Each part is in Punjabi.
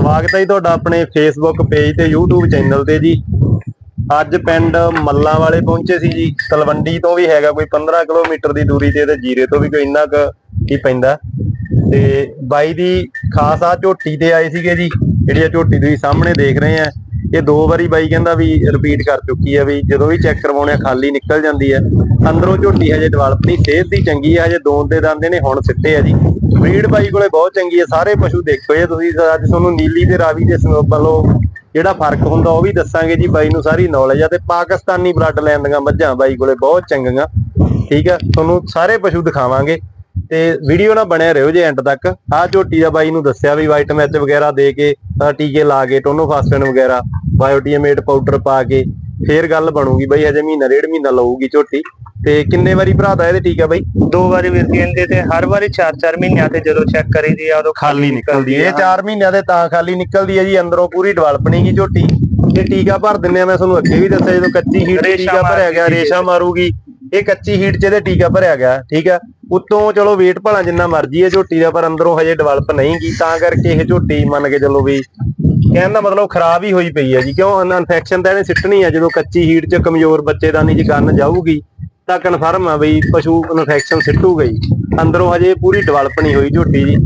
ਸਵਾਗਤ ਹੈ ਜੀ ਤੁਹਾਡਾ ਆਪਣੇ ਫੇਸਬੁੱਕ ਪੇਜ ਤੇ YouTube ਚੈਨਲ ਤੇ ਜੀ। ਅੱਜ ਪਿੰਡ ਮੱਲਾਂ ਵਾਲੇ ਪਹੁੰਚੇ ਸੀ ਜੀ। ਤਲਵੰਡੀ ਤੋਂ ਵੀ ਹੈਗਾ ਕੋਈ 15 ਕਿਲੋਮੀਟਰ ਦੀ ਦੂਰੀ ਤੇ ਤੇ ਜੀਰੇ ਤੋਂ ਵੀ ਕੋਈ ਇੰਨਾ ਕੁ ਹੀ ਪੈਂਦਾ। ਤੇ ਬਾਈ ਦੀ ਖਾਸ ਆ ਝੋਟੀ ਤੇ ਆਏ ਸੀਗੇ ਜੀ। ਜਿਹੜੀ ਆ ਝੋਟੀ ਤੁਸੀਂ ਸਾਹਮਣੇ ਦੇਖ ਰਹੇ ਆ, ਇਹ ਦੋ ਵਾਰੀ ਬਾਈ ਕਹਿੰਦਾ ਵੀ ਰਿਪੀਟ ਕਰ ਚੁੱਕੀ ਆ ਵੀ ਜਦੋਂ ਵੀ ਚੈੱਕ ਕਰਵਾਉਣੇ ਆ, ਖਾਲੀ ਨਿਕਲ ਜਾਂਦੀ ਆ। ਅੰਦਰੋਂ ਝੋਟੀ ਹਜੇ ਡਿਵੈਲਪ ਨਹੀਂ, ਸਿਹਤ ਦੀ ਚੰਗੀ ਆ, ਹਜੇ ਦੋਨ ਦੇ ਦੰਦੇ ਨੇ ਹੁਣ ਸਿੱਟੇ ਆ ਜੀ। ਬਰੀਡ ਬਾਈ ਕੋਲੇ ਬਹੁਤ ਚੰਗੀ ਆ ਸਾਰੇ ਪਸ਼ੂ ਦੇਖੋ ਜੇ ਤੁਸੀਂ, ਅੱਜ ਤੁਹਾਨੂੰ ਨੀਲੀ ਤੇ ਰਾਵੀ ਦੇ ਵੱਲੋਂ ਜਿਹੜਾ ਫ਼ਰਕ ਹੁੰਦਾ ਉਹ ਵੀ ਦੱਸਾਂਗੇ ਜੀ ਬਾਈ ਨੂੰ ਸਾਰੀ ਨੌਲੇਜ ਆ ਤੇ ਪਾਕਿਸਤਾਨੀ ਬਲੱਡ ਲੈਣ ਦੀਆਂ ਮੱਝਾਂ ਬਾਈ ਕੋਲੇ ਬਹੁਤ ਚੰਗੀਆਂ, ਠੀਕ ਆ, ਤੁਹਾਨੂੰ ਸਾਰੇ ਪਸ਼ੂ ਦਿਖਾਵਾਂਗੇ ਤੇ ਵੀਡੀਓ ਨਾਲ ਬਣਿਆ ਰਹੋ ਜੇ ਐਂਡ ਤੱਕ। ਆਹ ਝੋਟੀ ਦਾ ਬਾਈ ਨੂੰ ਦੱਸਿਆ ਵੀ ਵਾਈਟ ਮੈਚ ਵਗੈਰਾ ਦੇ ਕੇ ਟੀਕੇ ਲਾ ਕੇ ਟੋਨੋ ਵਗੈਰਾ ਬਾਇਓਟੀਮੇਟ ਪਾਊਡਰ ਪਾ ਕੇ ਫੇਰ ਗੱਲ ਬਣੂਗੀ ਬਾਈ ਹਜੇ ਮਹੀਨਾ ਡੇਢ ਮਹੀਨਾ ਲਊਗੀ ਝੋਟੀ। ਤੇ ਕਿੰਨੇ ਵਾਰੀ ਭਰਾਤਾ ਇਹਦੇ ਟੀਕਾ ਬਾਈ? ਦੋ ਵਾਰੀ ਵੀਰ ਕਹਿੰਦੇ ਤੇ ਹਰ ਵਾਰੀ 4-4 ਮਹੀਨਿਆਂ ਤੇ ਜਦੋਂ ਚੈੱਕ ਕਰੀਦੀ ਆ ਉਦੋਂ ਖਾਲੀ ਨਿਕਲਦੀ ਹੈ ਇਹ 4 ਮਹੀਨਿਆਂ ਦੇ ਤਾਂ ਖਾਲੀ ਨਿਕਲਦੀ ਹੈ ਜੀ ਅੰਦਰੋਂ ਪੂਰੀ ਡਿਵੈਲਪ ਨਹੀਂ ਗੀ ਝੋਟੀ ਤੇ ਟੀਕਾ ਭਰ ਦਿੰਨੇ ਆ ਮੈਂ ਤੁਹਾਨੂੰ ਅੱਗੇ ਵੀ ਦੱਸਿਆ ਜਦੋਂ ਕੱਚੀ ਹੀਟ ਟੀਕਾ ਭਰਿਆ ਗਿਆ ਰੇਸ਼ਾ ਮਾਰੂਗੀ। ਇਹ ਕੱਚੀ ਹੀਟ 'ਚ ਇਹਦੇ ਟੀਕਾ ਭਰਿਆ ਗਿਆ ਠੀਕ ਆ। ਉਤੋਂ ਚਲੋ weight ਭਲਾ ਜਿੰਨਾ ਮਰਜ਼ੀ ਹੈ ਝੋਟੀ ਦਾ, ਪਰ ਅੰਦਰੋਂ ਹਜੇ ਡਿਵੈਲਪ ਨਹੀਂ ਗੀ ਤਾਂ ਕਰਕੇ ਇਹ ਝੋਟੀ ਮੰਨ ਕੇ ਚੱਲੋ ਵੀ ਕਹਿਣ ਦਾ ਮਤਲਬ ਖਰਾਬ ਹੀ ਹੋਈ ਪਈ ਹੈ ਜੀ। ਕਿਉਂ? ਇਨਫੈਕਸ਼ਨ ਤਾਂ ਇਹਨੇ ਸਿੱਟਣੀ ਹੈ, ਜਦੋਂ ਕੱਚੀ ਹੀਟ 'ਚ ਕਮਜ਼ੋਰ ਬੱਚੇ ਬੱਚੇਦਾਨੀ 'ਚ ਕੰਨ ਜਾਊਗੀ, ਤਾਂ ਕਨਫਰਮ ਆ ਬਈ ਪਸ਼ੂ ਇਨਫੈਕਸ਼ਨ ਸਿੱਟੂਗਾ ਹੀ। ਅੰਦਰੋਂ ਹਜੇ ਪੂਰੀ ਡਿਵੈਲਪ ਨਹੀਂ ਹੋਈ ਝੋਟੀ ਜੀ।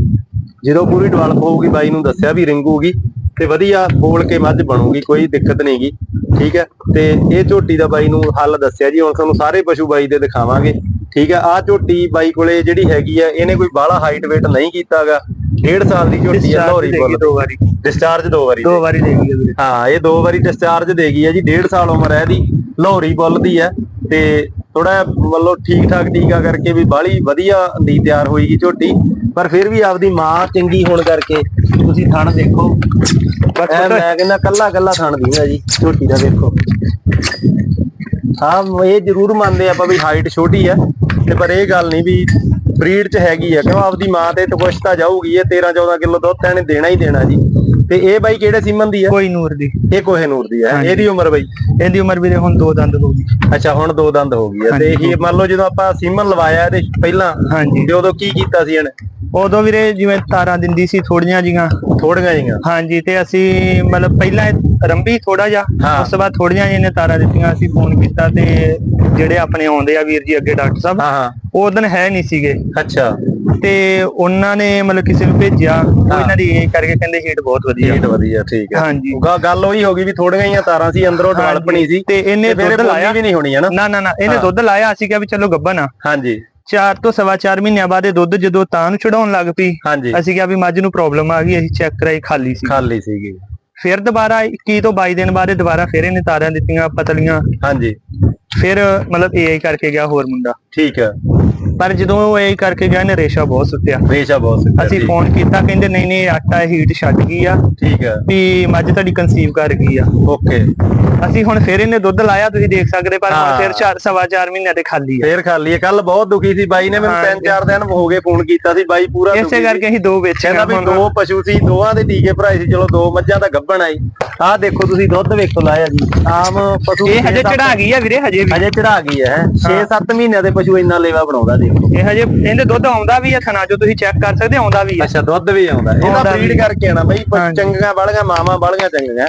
ਜਦੋਂ ਪੂਰੀ ਡਿਵੈਲਪ ਹੋਊਗੀ, ਬਾਈ ਨੂੰ ਦੱਸਿਆ ਵੀ ਰਿੰਗੂਗੀ, ਤੇ ਵਧੀਆ ਬੋਲ ਕੇ ਮੱਝ ਬਣੂਗੀ, ਕੋਈ ਦਿੱਕਤ ਨਹੀਂਗੀ ਠੀਕ ਹੈ? ਤੇ ਇਹ ਝੋਟੀ ਦਾ ਬਾਈ ਨੂੰ ਹੱਲ ਦੱਸਿਆ ਜੀ, ਹੁਣ ਤੁਹਾਨੂੰ ਸਾਰੇ ਪਸ਼ੂ ਬਾਈ ਦੇ ਦਿਖਾਵਾਂਗੇ। ਠੀਕ ਹੈ ਆਹ ਝੋਟੀ ਬਾਈ ਕੋਲੇ ਜਿਹੜੀ ਹੈਗੀ ਆ ਇਹਨੇ ਕੋਈ ਬਾਹਲਾ ਹਾਈਟ weight ਨਹੀਂ ਕੀਤਾਗਾ। ਡੇਢ ਸਾਲ ਦੀ ਝੋਟੀ ਆ ਲੋਰੀ ਬੁੱਲ ਦੋ ਵਾਰੀ। ਡਿਸਚਾਰਜ ਦੋ ਵਾਰੀ ਦੋ ਵਾਰੀ ਦੇਗੀ ਵੀਰੇ ਹਾਂ ਇਹ ਦੋ ਵਾਰੀ ਡਿਸਚਾਰਜ ਦੇ ਗਈ ਹੈ ਜੀ ਡੇਢ ਸਾਲ ਉਮਰ ਹੈ ਇਹਦੀ ਲਾਹੌਰੀ ਬੁੱਲ ਦੀ ਹੈ। ਤੇ ਥੋੜਾ ਮਤਲਬ ਠੀਕ ਠਾਕ ਟੀਕਾ ਕਰਕੇ ਵੀ ਬਾਹਲੀ ਵਧੀਆ ਦੀ ਤਿਆਰ ਹੋਈਗੀ ਝੋਟੀ। ਪਰ ਫਿਰ ਵੀ ਆਪਦੀ ਮਾਂ ਚੰਗੀ ਹੋਣ ਕਰਕੇ ਤੁਸੀਂ ਥਣ ਦੇਖੋ। ਮੈਂ ਕਹਿੰਦਾ ਕੱਲਾ ਕੱਲਾ ਥਣ ਦੀ ਹੈ ਜੀ ਝੋਟੀ ਦਾ ਦੇਖੋ। ਹਾਂ ਇਹ ਜ਼ਰੂਰ ਮੰਨਦੇ ਆਪਾਂ ਵੀ ਹਾਈਟ ਛੋਟੀ ਹੈ ਤੇ ਪਰ ਇਹ ਗੱਲ ਨਹੀਂ ਵੀ ਬਰੀਡ ਚ ਹੈਗੀ ਆ ਕਿਉਂ ਆਪਦੀ ਮਾਂ ਤੇ ਕੁਛ ਤਾਂ ਜਾਊਗੀ ਇਹ 13 14 ਕਿਲੋ ਦੁੱਧ ਤਾਂ ਇਹਨੇ ਦੇਣਾ ਹੀ ਦੇਣਾ ਜੀ। ਤੇ ਇਹ ਬਾਈ ਕਿਹੜੇ ਸੀਮਨ ਦੀ ਆ? ਕੋਈ ਨੂਰ ਦੀ। ਇਹ ਕੋਹੇ ਨੂਰ ਦੀ ਹਾਂਜੀ। ਇਹਦੀ ਉਮਰ ਬਈ? ਇਹਦੀ ਉਮਰ ਵੀਰੇ ਹੁਣ ਦੋ ਦੰਦ ਹੋ ਗਈ। ਅੱਛਾ ਹੁਣ ਦੋ ਦੰਦ ਹੋ ਗਈ ਹੈ ਤੇ। ਇਹ ਮੰਨ ਲਓ ਜਦੋਂ ਆਪਾਂ ਸੀਮਨ ਲਵਾਇਆ ਇਹਦੇ ਪਹਿਲਾਂ ਹਾਂਜੀ। ਤੇ ਉਦੋਂ ਕੀ ਕੀਤਾ ਸੀ ਇਹਨੇ? ਉਦੋਂ ਵੀਰੇ ਜਿਵੇਂ ਤਾਰਾਂ ਦਿੰਦੀ ਸੀ ਥੋੜੀਆਂ ਜੀਆਂ। ਥੋੜੀਆਂ ਜੀਆਂ। ਹਾਂਜੀ ਤੇ ਅਸੀਂ ਮਤਲਬ ਪਹਿਲਾਂ ਰੰਬੀ ਥੋੜਾ ਜਿਹਾ ਹਾਂ। ਉਸ ਤੋਂ ਬਾਅਦ ਥੋੜੀਆਂ ਜਿਹੀਆਂ ਨੇ ਤਾਰਾਂ ਦਿੱਤੀਆਂ ਅਸੀਂ ਫੋਨ ਕੀਤਾ ਤੇ ਜਿਹੜੇ ਆਪਣੇ ਆਉਂਦੇ ਆ ਵੀਰ ਜੀ ਅੱਗੇ ਡਾਕਟਰ ਸਾਹਿਬ ਹਾਂ ਹਾਂ। ਉਹ ਦਿਨ ਹੈ ਨਹੀਂ ਸੀਗੇ। ਅੱਛਾ। ਤੇ ਉਹਨਾਂ ਨੇ ਮਤਲਬ ਕਿਸੇ ਨੂੰ ਭੇਜਿਆ ਉਹ ਹਾਂ। ਇਹਨਾਂ ਦੀ ਇਹ ਕਰਕੇ ਕਹਿੰਦੇ ਹੀਟ ਬਹੁਤ ਵਧੀਆ। ਹੀਟ ਵਧੀਆ ਠੀਕ ਹੈ। ਹਾਂਜੀ। ਗ- ਗੱਲ ਉਹੀ ਹੋ ਗਈ ਵੀ ਥੋੜੀਆਂ ਜੀਆਂ ਤਾਰਾਂ ਸੀ ਅੰਦਰੋਂ ਡਿਵੈਲਪ ਨਹੀਂ ਸੀ ਤੇ ਇਹਨੇ ਫਿਰ ਦੁੱਧ ਲਾਇਆ। ਵੀ ਨਹੀਂ ਹੋਣੀ ਹੈ ਨਾ? ਨਾ ਨਾ ਨਾ ਇਹਨੇ ਹਾਂ। ਦੁੱਧ ਲਾਇਆ ਅਸੀਂ ਕਿਹਾ ਵੀ ਚਲੋ ਗੱਬਨ ਆ। ਹਾਂਜੀ। ਚਾਰ ਤੋਂ ਸਵਾ ਚਾਰ ਮਹੀਨਿਆਂ ਬਾਅਦ ਇਹ ਦੁੱਧ ਜਦੋਂ ਤਾਂ ਨੂੰ ਚੜਾਉਣ ਲੱਗ ਪਈ ਹਾਂਜੀ। ਅਸੀਂ ਕਿਹਾ ਵੀ ਮੱਝ ਨੂੰ ਪ੍ਰੋਬਲਮ ਆ ਗਈ ਅਸੀਂ ਚੈੱਕ ਕਰਾਈ ਖਾਲੀ ਸੀ। ਖਾਲੀ ਸੀਗੀ। ਫਿਰ ਦੁਬਾਰਾ 21 ਤੋਂ 22 ਦਿਨ ਬਾਅਦ ਦੁਬਾਰਾ ਫਿਰ ਇਹਨੇ ਤਾਰਾਂ ਦਿੱਤੀਆਂ ਪਤਲੀਆਂ। ਹਾਂਜੀ। ਫਿਰ ਮਤਲਬ ਏਆਈ ਕਰਕੇ ਗਿਆ ਹੋਰ ਮੁੰਡਾ। ਠੀਕ ਹੈ। ਪਰ ਜਦੋਂ ਉਹ ਏਆਈ ਕਰਕੇ ਗਿਆ ਇਹਨੇ ਰੇਸ਼ਾ ਬਹੁਤ ਸੁੱਟਿਆ। ਰੇਸ਼ਾ ਬਹੁਤ ਸਿੱਧਾ, ਅਸੀਂ ਫੋਨ ਕੀਤਾ ਕਹਿੰਦੇ ਨਹੀਂ ਨਹੀਂ ਇਹ ਆਟਾ ਹੀਟ ਛੱਡ ਗਈ ਆ। ਠੀਕ ਹੈ ਵੀ ਮੱਝ ਤੁਹਾਡੀ ਕਨਸੀਵ ਕਰ ਗਈ ਆ। ਓਕੇ। ਅਸੀਂ ਹੁਣ ਫਿਰ ਇਹਨੇ ਦੁੱਧ ਲਾਇਆ ਤੁਸੀਂ ਦੇਖ ਸਕਦੇ ਪਰ ਹੁਣ। ਫਿਰ ਚਾਰ ਸਵਾ ਚਾਰ ਮਹੀਨਿਆਂ ਤੇ ਖਾਲੀ ਆ। ਫੇਰ ਖਾਲੀ ਹੈ ਕੱਲ ਬਹੁਤ ਦੁਖੀ ਸੀ ਬਾਈ ਨੇ ਮੈਨੂੰ। ਤਿੰਨ ਚਾਰ ਦਿਨ ਹੋ ਗਏ ਫੋਨ ਕੀਤਾ ਸੀ। ਬਾਈ ਪੂਰਾ ਦੁਖੀ ਇਸੇ। ਕਰਕੇ ਅਸੀਂ ਦੋ ਵੇਚੇ ਕਹਿੰਦਾ ਵੀ ਦੋ ਪਸ਼ੂ ਸੀ ਦੋਵਾਂ ਦੇ ਟੀਕੇ ਭਰਾਏ ਸੀ। ਚਲੋ ਦੋ ਮੱਝਾਂ ਦਾ ਗੱਭਣ ਆਈ ਆਹ ਦੇਖੋ ਤੁਸੀਂ ਦੁੱਧ ਵੇਖੋ ਲਾਇਆ ਜੀ। ਆਮ ਪਸ਼ੂ ਇਹ ਹਜੇ ਚੜਾ ਗਈ ਆ ਵੀਰੇ ਹਜੇ ਵੀ। ਹਜੇ ਚੜਾ ਗਈ ਹੈ। 6-7 ਮਹੀਨਿਆਂ ਦੇ ਪਸ਼ੂ ਇੰਨਾ ਲੇਵਾ ਬਣਾਉਂਦਾ ਦੇਖੋ ਇਹ ਹਜੇ ਇਹਦੇ ਦੁੱਧ ਆਉਂਦਾ ਵੀ ਆ ਥਣਾ ਜੋ ਤੁਸੀਂ ਚੈੱਕ ਕਰ ਸਕਦੇ ਆਉਂਦਾ ਵੀ ਆ। ਅੱਛਾ ਦੁੱਧ ਵੀ ਆਉਂਦਾ। ਇਹਦਾ ਆਉਂਦਾ ਬਰੀਡ ਵੀ। ਕਰਕੇ ਆਣਾ ਬਈ ਪ- ਹਾਂਜੀ। ਚੰਗੀਆਂ ਵਾਲੀਆਂ ਮਾਵਾਂ ਵਾਲੀਆਂ ਚੰਗੀਆਂ।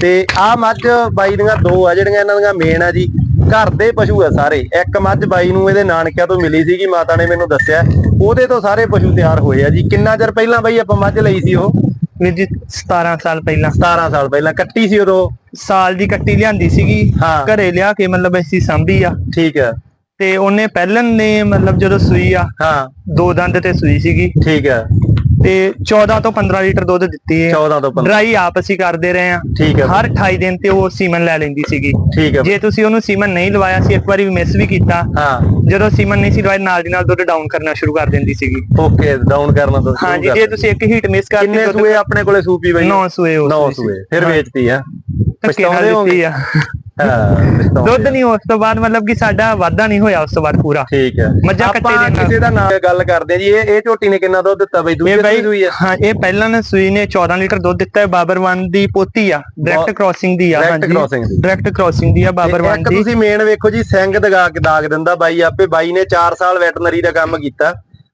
ਤੇ ਆਹ ਮੱਝ ਬਾਈ ਦੀਆਂ ਦੋ ਆ ਜਿਹੜੀਆਂ ਇਹਨਾਂ ਦੀਆਂ ਮੇਨ ਆ ਜੀ। ਘਰ ਦੇ ਪਸ਼ੂ ਆ ਸਾਰੇ। ਇੱਕ ਮੱਝ ਬਾਈ ਨੂੰ ਇਹਦੇ ਨਾਨਕਿਆਂ ਤੋਂ ਮਿਲੀ ਸੀਗੀ ਮਾਤਾ ਨੇ ਮੈਨੂੰ ਦੱਸਿਆ। ਉਹਦੇ ਤੋਂ ਸਾਰੇ ਪਸ਼ੂ ਤਿਆਰ ਹੋਏ ਆ ਜੀ। ਕਿੰਨਾ ਚਿਰ ਪਹਿਲਾਂ ਬਾਈ ਆਪਾਂ ਮੱਝ ਲਈ ਸੀ ਉਹ? ਵੀਰ ਜੀ 17 ਸਾਲ ਪਹਿਲਾਂ। 17 ਸਾਲ ਪਹਿਲਾਂ। ਕੱਟੀ ਸੀ ਉਦੋਂ? ਸਾਲ ਦੀ ਕੱਟੀ ਲਿਆਂਦੀ ਸੀਗੀ। ਹਾਂ। ਘਰੇ ਲਿਆ ਕੇ ਮਤਲਬ ਅਸੀਂ ਸਾਂਭੀ ਆ। ਠੀਕ ਹੈ ਤੇ ਉਹਨੇ ਪਹਿਲਨ ਨੇ ਮਤਲਬ ਜਦੋਂ ਸੂਈ ਆ ਹਾਂ। ਦੋ ਦੰਦ ਤੇ ਸੂਈ ਸੀਗੀ। ਠੀਕ ਹੈ ਤੇ 14 ਤੋਂ 15 ਲੀਟਰ ਦੁੱਧ ਦਿੱਤੀ ਹੈ 14 ਤੋਂ 15 ਡਰਾਈ ਆਪ ਅਸੀਂ ਕਰਦੇ ਰਹੇ ਆ। ਠੀਕ ਹੈ ਹਰ 28 ਦਿਨ ਤੇ ਉਹ ਸੀਮਨ ਲੈ ਲੈਂਦੀ ਸੀਗੀ। ਠੀਕ ਹੈ ਜੇ ਤੁਸੀਂ ਉਹਨੂੰ ਸੀਮਨ ਨਹੀਂ ਲਵਾਇਆ ਸੀ ਇੱਕ ਵਾਰੀ ਵੀ ਮਿਸ ਵੀ ਕੀਤਾ। ਹਾਂ। ਜਦੋਂ ਸੀਮਨ ਨਹੀਂ ਸੀ ਲਵਾਇਆ ਨਾਲ ਦੀ ਨਾਲ ਦੁੱਧ ਡਾਊਨ ਕਰਨਾ ਸ਼ੁਰੂ ਕਰ ਦਿੰਦੀ ਸੀਗੀ। ਓਕੇ ਡਾਊਨ ਕਰਨਾ ਤਾਂ ਕਰ ਜੇ ਦਿੱਤਾ। ਤੁਸੀਂ ਇੱਕ ਹੀਟ ਮਿਸ ਕਰਤੀ ਕਿੰਨੇ ਸੂਏ ਆਪਣੇ ਕੋਲੇ ਸੂਪੀ ਬਈ? ਨੌ ਸੂਏ ਉਸ ਨੌ ਵਿੱਚ। ਸੂਏ। ਫਿਰ ਹਾਂ। ਵੇਚਤੀ ਆ। ਪਛਤਾਉਂਦੇ ਹੋਗੇ ਹਾਂ ਦੁੱਧ ਨਹੀਂ ਉਸ ਤੋਂ ਬਾਅਦ ਮਤਲਬ ਕਿ ਸਾਡਾ ਵਾਧਾ ਨਹੀਂ ਹੋਇਆ ਉਸ ਤੋਂ ਬਾਅਦ ਪੂਰਾ। ਠੀਕ ਹੈ। ਮੱਝਾਂ ਕੱਟੇ ਦੇ ਨਾਲ। ਕਿਸੇ ਦਾ ਨਾਮ ਗੱਲ ਕਰਦੇ ਜੀ ਇਹ ਇਹ ਝੋਟੀ ਨੇ ਕਿੰਨਾ ਦੁੱਧ ਦਿੱਤਾ ਬਈ? ਦੂਜੀ ਸੂਈ ਆ। ਹਾਂ ਇਹ ਪਹਿਲਾਂ ਨਾ ਸੂਈ ਨੇ 14 ਲੀਟਰ ਦੁੱਧ ਦਿੱਤਾ ਹੈ ਬਾਬਰ 1 ਦੀ ਪੋਤੀ ਆ ਡਾਇਰੈਕਟ ਕ੍ਰਾਸਿੰਗ ਦੀ ਆ ਦੀ। ਡਾਇਰੈਕਟ ਕ੍ਰਾਸਿੰਗ ਦੀ ਆ ਬਾਬਰ 1 ਇੱਕ ਦੀ। ਤੁਸੀਂ ਮੇਨ ਵੇਖੋ ਜੀ ਸਿੰਘ ਦਗਾ ਕੇ ਦਾਗ ਦਿੰਦਾ ਬਾਈ ਆਪੇ। ਬਾਈ ਨੇ 4 ਸਾਲ ਵੈਟਰਨਰੀ ਦਾ ਕੰਮ ਕੀਤਾ।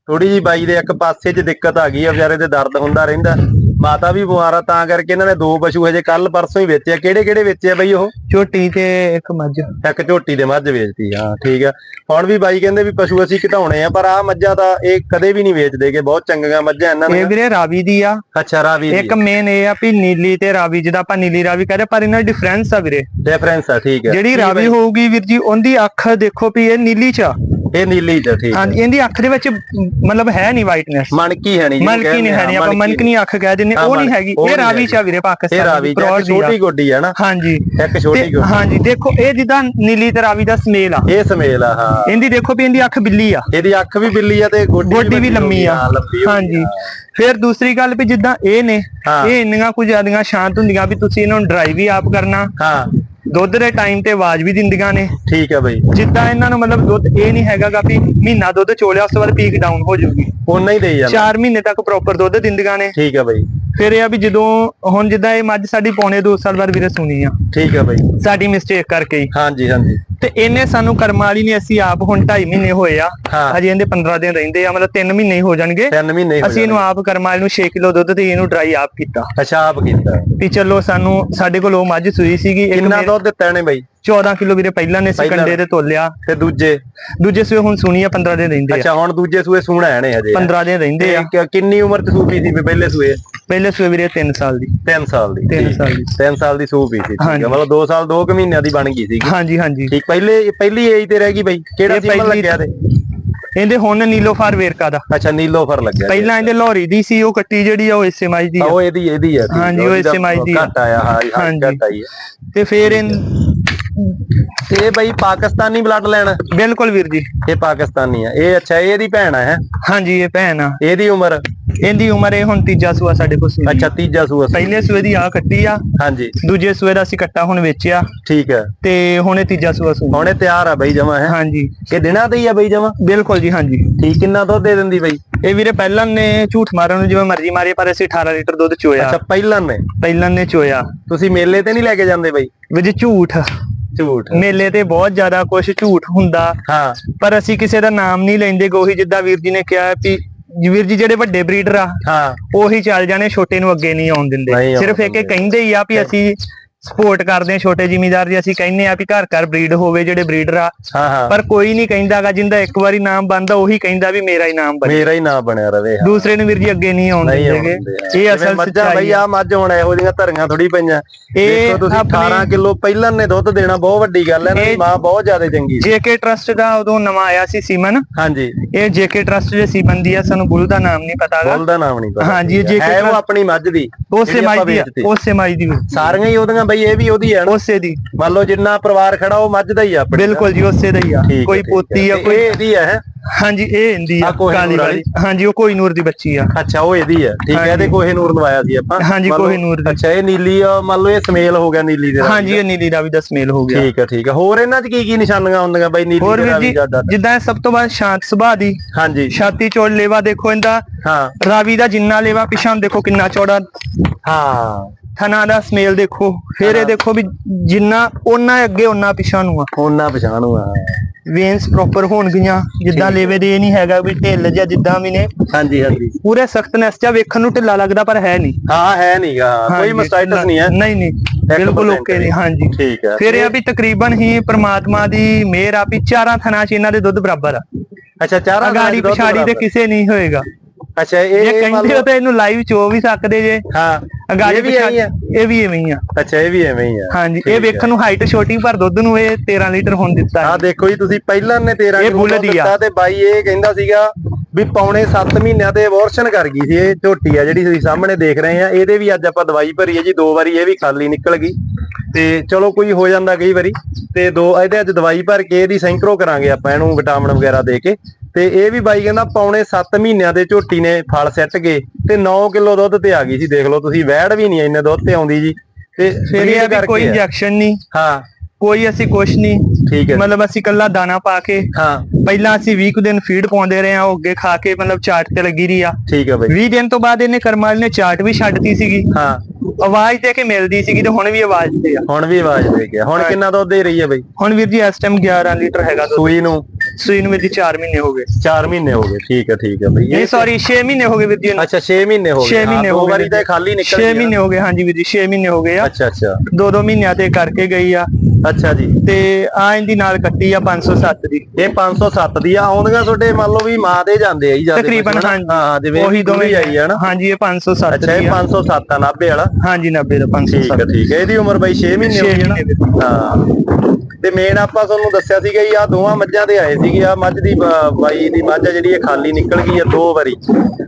ਥੋੜੀ ਜੀ ਬਾਈ ਦੇ ਇੱਕ ਪਾਸੇ 'ਚ ਦਿੱਕਤ ਆ ਗਈ ਆ ਵਿਚਾਰੇ ਦੇ ਦਰਦ ਹੁੰਦਾ ਰਹਿੰਦਾ। ਮਾਤਾ ਵੀ ਬਿਮਾਰ ਆ ਤਾਂ ਕਰਕੇ ਇਹਨਾਂ ਨੇ ਦੋ ਪਸ਼ੂ ਹਜੇ ਕੱਲ ਪਰਸੋਂ ਹੀ ਵੇਚੇ ਆ। ਕਿਹੜੇ ਕਿਹੜੇ ਵੇਚੇ ਆ ਬਈ ਉਹ? ਝੋਟੀ ਤੇ ਇੱਕ ਮੱਝ। ਇੱਕ ਝੋਟੀ ਦੇ ਮੱਝ ਵੇਚਤੀ ਹਾਂ ਠੀਕ ਆ। ਹੁਣ ਵੀ ਬਾਈ ਕਹਿੰਦੇ ਵੀ ਪਸ਼ੂ ਅਸੀਂ ਘਟਾਉਣੇ ਆ ਪਰ ਆ ਮੱਝਾਂ ਤਾਂ ਇਹ ਕਦੇ ਵੀ ਨਹੀਂ ਵੇਚਦੇਗੇ ਬਹੁਤ ਚੰਗੀਆਂ ਮੱਝਾਂ ਇਹਨਾਂ ਇਹ ਦੀਆਂ ਵੀਰੇ ਰਾਵੀ ਦੀ ਆ। ਅੱਛਾ ਰਾਵੀ ਇੱਕ ਮੇਨ ਇਹ ਆ ਵੀ ਨੀਲੀ ਤੇ ਰਾਵੀ ਜਿਹਦਾ ਆਪਾਂ ਨੀਲੀ ਰਾਵੀ ਕਹਿੰਦੇ ਪਰ ਇਹਨਾਂ ਡਿਫਰੈਂਸ ਆ ਵੀਰੇ। ਡਿਫਰੈਂਸ ਆ ਠੀਕ ਹੈ ਜਿਹੜੀ ਕੀ ਰਾਵੀ? ਹੋਊਗੀ ਵੀਰ ਜੀ ਉਹਦੀ ਅੱਖ ਦੇਖੋ ਵੀ ਇਹ ਨੀਲੀ ਚ ਆ। ਇਹ ਨੀਲੀ ਚ ਠੀਕ ਹੈ। ਹਾਂਜੀ ਇਹਦੀ ਅੱਖ ਦੇ ਵਿੱਚ ਮਤਲਬ ਹੈ ਨਹੀਂ ਵਾਈਟਨੈਸ ਮਣਕੀ ਹੈ ਨਹੀਂ ਮਨਕੀ ਨਹੀਂ ਹੈ ਨਹੀਂ ਆਪਾਂ ਮਣਕੀ ਮਨਕਨੀ ਅੱਖ ਕਹਿ ਹਾਂ, ਉਹ ਨਹੀਂ ਹੈਗੀ ਇਹ ਰਾਵੀ। ਚ ਵੀਰੇ ਪਾਕਿਸਤਾਨ ਚ ਇੱਕ ਛੋਟੀ ਗੋਡੀ ਆ ਨਾ। ਹਾਂਜੀ। ਇੱਕ ਛੋਟੀ ਗੋਡੀ। ਹਾਂਜੀ ਦੇਖੋ ਇਹ ਜਿੱਦਾਂ ਨੀਲੀ ਤੇ ਰਾਵੀ ਦਾ ਸਮੇਲ ਆ। ਇਹ ਸਮੇਲ ਆ ਹਾਂ। ਇਹਦੀ ਦੇਖੋ ਵੀ ਇਹਦੀ ਅੱਖ ਬਿੱਲੀ ਆ। ਇਹਦੀ ਅੱਖ ਵੀ ਬਿੱਲੀ ਆ ਤੇ ਗੋਡੀ ਵੀ ਹੋ ਲੰਮੀ ਆ। ਹਾਂ, ਹੋ ਹਾਂਜੀ। ਹਾਂ। ਫਿਰ ਦੂਸਰੀ ਗੱਲ ਵੀ ਜਿੱਦਾਂ ਇਹ ਨੇ ਹਾਂ। ਇਹ ਇੰਨੀਆਂ ਕੁ ਜ਼ਿਆਦੀਆਂ ਸ਼ਾਂਤ ਹੁੰਦੀਆਂ ਵੀ ਤੁਸੀਂ ਇਹਨਾਂ ਨੂੰ ਡਰਾਈਵ ਵੀ ਆਪ ਕਰਨਾ। ਹਾਂ। ਦੁੱਧ ਦੇ ਟਾਈਮ ਤੇ ਆਵਾਜ਼ ਵੀ ਦਿੰਦੀਆਂ ਨੇ। ਠੀਕ ਹੈ ਬਈ। ਜਿੱਦਾਂ ਇਹਨਾਂ ਨੂੰ ਮਤਲਬ ਦੁੱਧ ਇਹ ਨਹੀਂ ਹੈਗਾਗਾ ਵੀ ਮਹੀਨਾ ਦੁੱਧ ਚੋਲਿਆ ਉਸ ਤੋਂ ਬਾਅਦ ਪੀਕ ਡਾਊਨ ਹੋ ਜਾਊਗੀ। ਉਹਨਾਂ ਹੀ ਦੇਈ ਜਾਂਦਾ। 4 ਮਹੀਨੇ ਤੱਕ ਪ੍ਰੋਪਰ ਦੁੱਧ ਦਿੰਦੀਆਂ ਨੇ। ਠੀਕ ਹੈ ਬਈ। ਫਿਰ ਇਹ ਆ ਵੀ ਜਦੋਂ ਹੁਣ ਜਿੱਦਾਂ ਇਹ ਮੱਝ ਸਾਡੀ ਪੌਣੇ 2 ਸਾਲ ਬਾਅਦ ਵੀਰੇ ਸੁਣੀ ਆ। ਠੀਕ ਹੈ ਬਈ। ਸਾਡੀ ਮਿਸਟੇਕ ਕਰਕੇ ਹੀ। ਹਾਂਜੀ ਹਾਂਜੀ। ਤੇ ਇਹਨੇ ਸਾਨੂੰ ਕਰਮ ਵਾਲੀ ਨੇ ਅਸੀਂ ਆਪ ਹੁਣ 2.5 ਮਹੀਨੇ ਹੋਏ ਆ। ਹਾਂ। ਹਜੇ ਇਹਦੇ 15 ਦਿਨ ਰਹਿੰਦੇ ਆ ਮਤਲਬ 3 ਮਹੀਨੇ ਹੀ ਹੋ ਜਾਣਗੇ। ਤਿੰਨ ਮਹੀਨੇ ਹੋ ਅਸੀਂ ਇਹਨੂੰ ਆਪ ਕਰਮ ਵਾਲੀ ਨੂੰ 6 ਕਿਲੋ ਦੁੱਧ ਤੇ ਇਹਨੂੰ ਡਰਾਈ ਆਪ ਕੀਤਾ। ਅੱਛਾ ਆਪ ਕੀਤਾ। ਵੀ ਚਲੋ ਸਾਨੂੰ ਸਾਡੇ ਕੋਲ ਉਹ ਮੱਝ ਸੂਈ ਸੀਗੀ ਇੱਕ ਕਿੰਨਾ ਮੇਰੇ- ਦੁੱਧ ਦਿੱਤਾ ਇਹਨੇ ਬਈ? 14 ਕਿਲੋ ਵੀਰੇ ਪਹਿਲਾਂ ਨੇ ਸਿਕੰਡੇ ਤੇ ਤੋਲਿਆ ਤੇ ਦੂਜੇ। ਦੂਜੇ ਸੂਏ ਹੁਣ ਸੁਣੀ ਆ 15 ਦਿਨ ਰਹਿੰਦੇ ਆ। ਅੱਛਾ ਹੁਣ ਦੂਜੇ ਸੂਏ ਸੂਣਾ ਹੈ ਨੇ ਹਜੇ। 15 ਦਿਨ ਰਹਿੰਦੇ ਆ। ਤੇ ਕਿੰਨੀ ਉਮਰ ਚ ਸੂਪੀ ਸੀ ਪਹਿਲੇ ਸੂਏ? ਪਹਿਲੇ ਸੂਏ ਵੀਰੇ 3 ਸਾਲ ਦੀ। 3 ਸਾਲ ਦੀ ਤਿੰਨ ਠੀਕ। ਸਾਲ ਦੀ। ਤਿੰਨ ਸਾਲ ਦੀ ਸੂਪੀ ਸੀ ਠੀਕ। ਹੈ। ਮਤਲਬ 2 ਸਾਲ 2 ਕੁ ਮਹੀਨਿਆਂ ਦੀ ਬਣ ਗਈ ਸੀ। ਹਾਂਜੀ ਹਾਂਜੀ। ਠੀਕ ਪਹਿਲੇ ਪਹਿਲੀ ਏਜ ਤੇ ਰਹਿ ਗਈ ਬਈ। ਕਿਹੜਾ ਸੀਮਨ ਲੱਗਿਆ ਤੇ ਇਹਦੇ? ਹੁਣ ਨੀਲੋਫਾਰ ਵੇਰਕਾ ਦਾ। ਅੱਛਾ ਨੀਲੋਫਰ ਲੱਗਿਆ ਪਹਿਲਾਂ ਇਹਦੇ ਲੋਹਰੀ ਦੀ ਸੀ ਉਹ ਕੱਟੀ ਜਿਹੜੀ ਆ ਉਹ ਇਸੇ ਮਾਈ ਦੀ ਆ, ਉਹ ਇਹਦੀ ਇਹਦੀ ਆ ਹਾਂਜੀ, ਉਹ ਤਾਂ ਮਾਈ ਦੀ। ਘੱਟ ਆਇਆ ਹਾਂ। ਘੱਟ ਆਈ ਤੇ ਫਿਰ ਇਹ ਤੇ ਇਹ ਬਈ ਪਾਕਿਸਤਾਨੀ ਬਲੱਡ ਲੈਣ? ਬਿਲਕੁਲ ਵੀਰ ਜੀ। ਇਹ ਪਾਕਿਸਤਾਨੀ ਆ। ਇਹ ਅੱਛਾ ਇਹ ਇਹਦੀ ਭੈਣ ਆ ਹੈ? ਹਾਂਜੀ ਇਹ ਭੈਣ ਆ। ਇਹਦੀ ਉਮਰ? ਇਹਦੀ ਉਮਰ ਇਹ ਹੁਣ ਤੀਜਾ ਸੂਆ ਸਾਡੇ ਕੋਲ ਸੂਈ ਅੱਛਾ ਤੀਜਾ ਸੂਆ। ਪਹਿਲੇ ਸੂਏ ਦੀ ਆ ਕੱਟੀ ਆ। ਹਾਂਜੀ। ਦੂਜੇ ਸੂਏ ਦਾ ਅਸੀਂ ਕੱਟਾ ਹੁਣ ਵੇਚਿਆ। ਠੀਕ ਹੈ ਤੇ ਹੁਣ ਇਹ ਤੀਜਾ ਸੂਆ ਸੂ। ਹੁਣ ਤਿਆਰ ਆ ਬਈ ਜਮਾ ਹੈ? ਹਾਂਜੀ। ਇਹ ਦਿਨਾਂ ਤੇ ਹੀ ਆ ਬਈ ਜਮਾ? ਬਿਲਕੁਲ ਜੀ ਹਾਂਜੀ। ਠੀਕ ਕਿੰਨਾ ਦੁੱਧ ਦੇ ਦਿੰਦੀ ਬਈ? ਇਹ ਵੀਰੇ ਪਹਿਲਾਂ ਨੇ ਝੂਠ ਮਾਰਨ ਨੂੰ ਜਿਵੇਂ ਮਰਜ਼ੀ ਮਾਰੇ ਪਰ ਅਸੀਂ 18 ਲੀਟਰ ਦੁੱਧ ਚੋਇਆ। ਅੱਛਾ ਪਹਿਲਾਂ ਨੇ? ਪਹਿਲਾਂ ਨੇ ਚੋਇਆ। ਤੁਸੀਂ ਮੇਲੇ ਤੇ ਨਹੀਂ ਲੈ ਕੇ ਜਾਂਦੇ ਬਈ? ਵਿੱਚ ਝੂਠ। ਝੂਠ। ਮੇਲੇ ਤੇ ਬਹੁਤ ਜ਼ਿਆਦਾ ਕੁਝ ਝੂਠ ਹੁੰਦਾ। ਹਾਂ। ਪਰ ਅਸੀਂ ਕਿਸੇ ਦਾ ਨਾਮ ਨਹੀਂ ਲੈਂਦੇ ਗੋਹੀ ਜਿੱਦਾਂ ਵੀਰ ਜੀ ਨੇ ਕਿਹਾ ਵੀ ਵੀਰ ਜੀ ਜਿਹੜੇ ਵੱਡੇ ਬਰੀਡਰ ਆ ਹਾਂ। ਉਹੀ ਚੱਲ ਜਾਣੇ ਛੋਟੇ ਨੂੰ ਅੱਗੇ ਨਹੀਂ ਆਉਣ ਦਿੰਦੇ। ਸਿਰਫ ਇੱਕ ਇਹ। ਕਹਿੰਦੇ ਹੀ ਆ ਵੀ ਅਸੀਂ ਸਪੋਰਟ ਕਰਦੇ ਆ ਛੋਟੇ ਜ਼ਿਮੀਦਾਰ ਦੀ ਅਸੀਂ ਕਹਿੰਦੇ ਆ ਵੀ ਘਰ ਘਰ ਬਰੀਡ ਹੋਵੇ ਜਿਹੜੇ ਬਰੀਡਰ ਆ। ਹਾਂ ਹਾਂ। ਪਰ ਕੋਈ ਨਹੀਂ ਕਹਿੰਦਾਗਾ ਜਿੰਦਾ ਇੱਕ ਵਾਰੀ ਨਾਮ ਬਣਦਾ ਉਹੀ ਕਹਿੰਦਾ ਵੀ ਮੇਰਾ ਹੀ ਨਾਮ ਬਣੇ। ਮੇਰਾ ਹੀ ਨਾਂ ਬਣਿਆ ਰਵੇ। ਦੂਸਰੇ ਨੂੰ ਵੀਰ ਜੀ ਅੱਗੇ ਨਹੀਂ ਆਉਣ ਦਿੰਦੇਗੇ। ਇਹ ਅਸਲ ਮੱਝਾਂ ਬਈ ਆ। ਮੱਝ ਹੁਣ ਇਹੋ ਜਿਹੀਆਂ ਧਰੀਆਂ ਥੋੜੀ ਪਈਆਂ। ਇਹ ਤੁਸੀਂ ਆਪਣੇ- 18 ਕਿਲੋ ਪਹਿਲਾਂ ਨੇ ਦੁੱਧ ਦੇਣਾ ਬਹੁਤ ਵੱਡੀ ਗੱਲ ਹੈ ਨਾ ਮਾਂ ਬਹੁਤ ਜ਼ਿਆਦਾ ਚੰਗੀ ਸੀ। ਜੇਕੇ ਟਰਸਟ ਦਾ ਉਦੋਂ ਨਵਾਂ ਆਇਆ ਸੀ ਸੀਮਨ। ਹਾਂਜੀ। ਇਹ ਜੇਕੇ ਟਰਸਟ ਦੇ ਸੀਮਨ ਦੀ ਆ ਸਾਨੂੰ ਬੁੱਲ ਦਾ ਨਾਮ ਨਹੀਂ ਪਤਾਗਾ। ਬੋਲ ਦਾ ਨਾਮ ਨਹੀਂ ਪਤਾ। ਹਾਂਜੀ, ਹੈ ਉਹ ਆਪਣੀ ਮੱਝ ਦੀ ਉਸੇ ਆਪਾਂ ਦੀ। ਉਸੇ ਮਾਈ ਦੀ ਸਾਰੀਆਂ ਹੀ ਉਹਦੀਆਂ ਬਈ ਇਹ ਵੀ ਉਹਦੀ ਹੈ ਨਾ। ਉਸੇ ਦੀ। ਮੰਨ ਲਓ ਜਿੰਨਾ ਪਰਿਵਾਰ ਖੜਾ ਉਹ ਮੱਝ ਦਾ ਹੀ ਆ ਆਪਣੀ ਬਿਲਕੁਲ ਜੀ ਉਸੇ ਦਾ ਹੀ ਆ। ਠੀਕ ਹੈ, ਕੋਈ ਠੀਕ ਹੈ। ਪੋਤੀ ਆ ਤੇ ਕੋਈ ਇਹ ਇਹਦੀ ਹੈ? ਹਾਂਜੀ ਇਹ ਇੰਦੀ ਆ ਕੋਹਿਨੂਰ ਕਾਲੀ ਵਾਲੀ। ਹਾਂਜੀ ਉਹ ਕੋਈ ਨੂਰ ਦੀ ਬੱਚੀ ਆ। ਅੱਛਾ ਉਹ ਇਹਦੀ ਹੈ। ਠੀਕ ਹੈ ਹਾਂਜੀ। ਇਹਦੇ ਕੋਹੇ ਨੂਰ ਲਵਾਇਆ ਸੀ ਆਪਾਂ। ਹਾਂਜੀ, ਮੰਨ ਲਓ- ਕੋਹਿਨੂਰ ਦੀ। ਅੱਛਾ ਇਹ ਨੀਲੀ ਆ, ਮੰਨ ਲਓ ਇਹ ਸਮੇਲ ਹੋ ਗਿਆ ਨੀਲੀ ਦੇ ਹਾਂਜੀ ਇਹ ਨੀਲੀ ਰਾਵੀ ਦਾ ਸਮੇਲ ਹੋ ਗਿਆ। ਠੀਕ ਹੈ ਠੀਕ ਹੈ। ਹੋਰ ਇਹਨਾਂ 'ਚ ਕੀ ਕੀ ਨਿਸ਼ਾਨੀਆਂ ਹੁੰਦੀਆਂ ਬਈ ਨੀਲੀ ਹੋਰ ਦੇ ਵੀਰ ਜੀ ਜਿੱਦਾਂ ਇਹ ਸਭ ਤੋਂ ਬਾਅਦ ਸ਼ਾਂਤ ਸੁਭਾਅ ਦੀ। ਹਾਂਜੀ। ਛਾਤੀ ਚੌੜ ਲੇਵਾ ਦੇਖੋ ਇਹਦਾ। ਹਾਂ। ਰਾਵੀ ਦਾ ਜਿੰਨਾ ਲੇਵਾ ਪਿਛਾਂ ਦੇਖੋ ਕਿੰਨਾ ਚੌੜਾ। ਹਾਂ। ਥਣਾ ਦਾ ਸਮੇਲ ਦੇਖੋ। ਫਿਰ ਇਹ ਦੇਖੋ ਵੀ ਜਿੰਨਾ ਉਹਨਾਂ ਅੱਗੇ ਉਹਨਾਂ ਪਿਛਾਂ ਨੂੰ ਆ। ਉਹਨਾਂ ਪਛਾਣੂ ਆ। ਵੇਨਸ ਪ੍ਰੋਪਰ ਹੋਣਗੀਆਂ। ਜਿੱਦਾਂ ਲੇਵੇ ਦੇ ਇਹ ਨਹੀਂ ਹੈਗਾ ਵੀ ਢਿੱਲ ਜਾਂ ਜਿੱਦਾਂ ਵੀ ਨੇ। ਹਾਂਜੀ ਹਾਂਜੀ। ਪੂਰੇ ਸਖਤਨੈਸ ਚ ਵੇਖਣ ਨੂੰ ਢਿੱਲਾ ਲੱਗਦਾ ਪਰ ਹੈ ਨਹੀਂ। ਹਾਂ ਹੈ ਨਹੀਂਗਾ। ਕੋਈ ਮਸਟਾਈਟਸ ਨਹੀਂ ਹੈ। ਨਹੀਂ ਨਹੀਂ। ਬਿਲਕੁਲ 100% ਓਕੇ ਨਹੀਂ ਹਾਂਜੀ। ਠੀਕ ਹੈ। ਫਿਰ ਇਹ ਵੀ ਤਕਰੀਬਨ ਹੀ ਪ੍ਰਮਾਤਮਾ ਦੀ ਮਿਹਰ ਆ ਵੀ ਚਾਰਾਂ ਥਣਾ ਚ ਇਹਨਾਂ ਦੇ ਦੁੱਧ ਬਰਾਬਰ ਆ। ਅੱਛਾ ਚਾਰਾਂ ਦੁੱਧ ਪਿਛਾੜੀ ਤੇ। ਕਿਸੇ ਨਹੀਂ ਹੋਏਗਾ। ਅੱਛਾ ਇਹ ਜੇ ਕਹਿੰਦੇ ਹੋ ਤਾਂ ਇਹਨੂੰ ਲਾਈਵ ਚੋ ਵੀ ਸਕਦੇ ਜੇ। ਹਾਂ। ਇਹ ਵੀ ਐਂ ਹੀ ਪਿਛਾੜੀ ਆ। ਇਹ ਵੀ ਐਵੇਂ ਹੀ ਆ। ਅੱਛਾ ਇਹ ਵੀ ਐਵੇਂ ਹੀ ਆ। ਹਾਂਜੀ ਇਹ ਵੇਖਣ ਨੂੰ ਹਾਈਟ ਛੋਟੀ ਪਰ ਦੁੱਧ ਨੂੰ ਇਹ 13 ਲੀਟਰ ਹੁਣ ਦਿੱਤਾ ਹੈ। ਆ ਦੇਖੋ ਜੀ ਤੁਸੀਂ ਪਹਿਲਾਂ ਨੇ 13 ਇਹ ਕਿਲੋ ਬੁੱਲ ਦੁੱਧ ਦੀ ਆ। ਦਿੱਤਾ ਤੇ ਬਾਈ ਇਹ ਕਹਿੰਦਾ ਸੀਗਾ ਵੀ ਪੌਣੇ 7 ਮਹੀਨਿਆਂ ਤੇ ਅਬੋਰਸ਼ਨ ਕਰ ਗਈ ਸੀ ਇਹ ਝੋਟੀ ਆ ਜਿਹੜੀ ਤੁਸੀਂ ਸਾਹਮਣੇ ਦੇਖ ਰਹੇ ਆ। ਇਹਦੇ ਵੀ ਅੱਜ ਆਪਾਂ ਦਵਾਈ ਭਰੀ ਹੈ ਜੀ ਦੋ ਵਾਰੀ ਇਹ ਵੀ ਖਾਲੀ ਨਿਕਲ ਗਈ। ਤੇ ਚਲੋ ਕੋਈ ਹੋ ਜਾਂਦਾ ਕਈ ਵਾਰੀ। ਤੇ ਦੋ ਇਹਦੇ ਅੱਜ ਦਵਾਈ ਭਰ ਕੇ ਇਹਦੀ ਸੈਂਕਰੋ ਕਰਾਂਗੇ ਆਪਾਂ ਇਹਨੂੰ ਵਿਟਾਮਿਨ ਵਗੈਰਾ ਦੇ ਕੇ। ਤੇ ਇਹ ਵੀ ਬਾਈ ਕਹਿੰਦਾ ਪੌਣੇ 7 ਮਹੀਨਿਆਂ ਦੇ ਝੋਟੀ ਨੇ ਫਲ ਸੱਟ ਗਏ ਤੇ 9 ਕਿਲੋ ਦੁੱਧ ਤੇ ਆ ਗਈ ਸੀ ਦੇਖ ਲਓ ਤੁਸੀਂ ਵੈੜ ਵੀ ਨਹੀਂ ਇੰਨੇ ਦੁੱਧ ਤੇ ਆਉਂਦੀ ਜੀ। ਤੇ ਫਿਰ ਇਹ ਵੀ ਕੋਈ। ਇੰਜੈਕਸ਼ਨ ਨਹੀਂ। ਹਾਂ। ਕੋਈ ਅਸੀਂ ਕੁਛ ਨਹੀਂ। ਠੀਕ ਹੈ ਮਤਲਬ ਅਸੀਂ ਕੱਲਾ ਦਾਣਾ ਪਾ ਕੇ ਹਾਂ। ਪਹਿਲਾਂ ਅਸੀਂ 20 ਕੁ ਦਿਨ ਫੀਡ ਪਾਉਂਦੇ ਰਹੇ ਆ ਉਹ ਅੱਗੇ ਖਾ ਕੇ ਮਤਲਬ ਚਾਟ ਤੇ ਲੱਗੀ ਰਹੀ ਆ। ਠੀਕ ਹੈ ਬਾਈ। 20 ਦਿਨ ਤੋਂ ਬਾਅਦ ਇਹਨੇ ਕਰਮਾਲ ਨੇ ਚਾਟ ਵੀ ਛੱਡਤੀ ਸੀਗੀ। ਹਾਂ। ਆਵਾਜ਼ ਦੇ ਕੇ ਮਿਲਦੀ ਸੀਗੀ ਤੇ ਹੁਣ ਵੀ ਆਵਾਜ਼ ਤੇ ਆ। ਹੁਣ ਵੀ ਆਵਾਜ਼ ਦੇ ਗਿਆ ਹੁਣ ਕਿੰਨਾ ਦੁੱਧ ਦੇ ਰਹੀ ਹੈ ਬਈ? ਹੁਣ ਵੀਰ ਜੀ ਇਸ ਟਾਈਮ 11 ਲੀਟਰ ਹੈਗਾ ਸੂਈ ਨੂੰ। ਸੂਈ ਨੂੰ ਵੀਰ ਜੀ 4 ਮਹੀਨੇ ਹੋ ਗਏ। 4 ਮਹੀਨੇ ਹੋ ਗਏ ਠੀਕ ਹੈ ਠੀਕ ਹੈ ਬਈ। ਨਹੀਂ ਸੌਰੀ 6 ਮਹੀਨੇ ਹੋ ਗਏ ਵੀਰ ਜੀ ਅੱਛਾ 6 ਮਹੀਨੇ ਹੋ ਗਏ। 6 ਮਹੀਨੇ ਹਾਂ, ਗਏ ਵਾਰੀ ਤਾਂ ਇਹ ਖਾਲੀ ਨਿਕਲ 6 ਮਹੀਨੇ ਹੋ ਗਏ ਹਾਂਜੀ ਵੀਰ ਜੀ 6 ਮਹੀਨੇ ਹੋ ਗਏ ਆ। ਅੱਛਾ ਅੱਛਾ। ਦੋ ਦੋ ਮਹੀਨਿਆਂ ਤੇ ਕਰਕੇ ਗਈ ਆ। ਅੱਛਾ ਜੀ। ਤੇ ਆ ਇਹਦੀ ਨਾਲ ਕੱਟੀ ਆ 507 ਦੀ। ਇਹ 507 ਦੀ ਆ ਆਉਂਦੀਆਂ ਤੁਹਾਡੇ ਮੰਨ ਲਓ ਵੀ ਮਾਂ ਦੇ ਜਾਂਦੇ ਆ ਜੀ ਜ਼ਿਆਦਾ ਤਕਰੀਬਨ ਹਾਂ ਜਿਵੇਂ ਉਹੀ ਦੋਵੇਂ ਆਈ ਹੈ ਨਾ। ਹਾਂਜੀ ਇਹ 507 ਅੱਛਾ ਇਹ ਆ। 507 ਆ 90 ਵਾਲਾ। ਹਾਂਜੀ 90 ਦਾ ਠੀਕ 507 ਹੈ ਠੀਕ ਹੈ। ਇਹਦੀ ਉਮਰ ਬਾਈ 6 ਮਹੀਨੇ ਹੋ ਗਈ ਨਾ? ਹਾਂ। ਤੇ ਮੇਨ ਆਪਾਂ ਤੁਹਾਨੂੰ ਦੱਸਿਆ ਸੀਗਾ ਜੀ ਆ ਦੋਵਾਂ ਮੱਝਾਂ ਤੇ ਆਏ ਸੀਗੇ ਆ ਮੱਝ ਦੀ ਬਾਈ ਦੀ ਮੱਝ ਜਿਹੜੀ ਇਹ ਖਾਲੀ ਨਿਕਲ ਗਈ ਆ ਦੋ ਵਾਰੀ।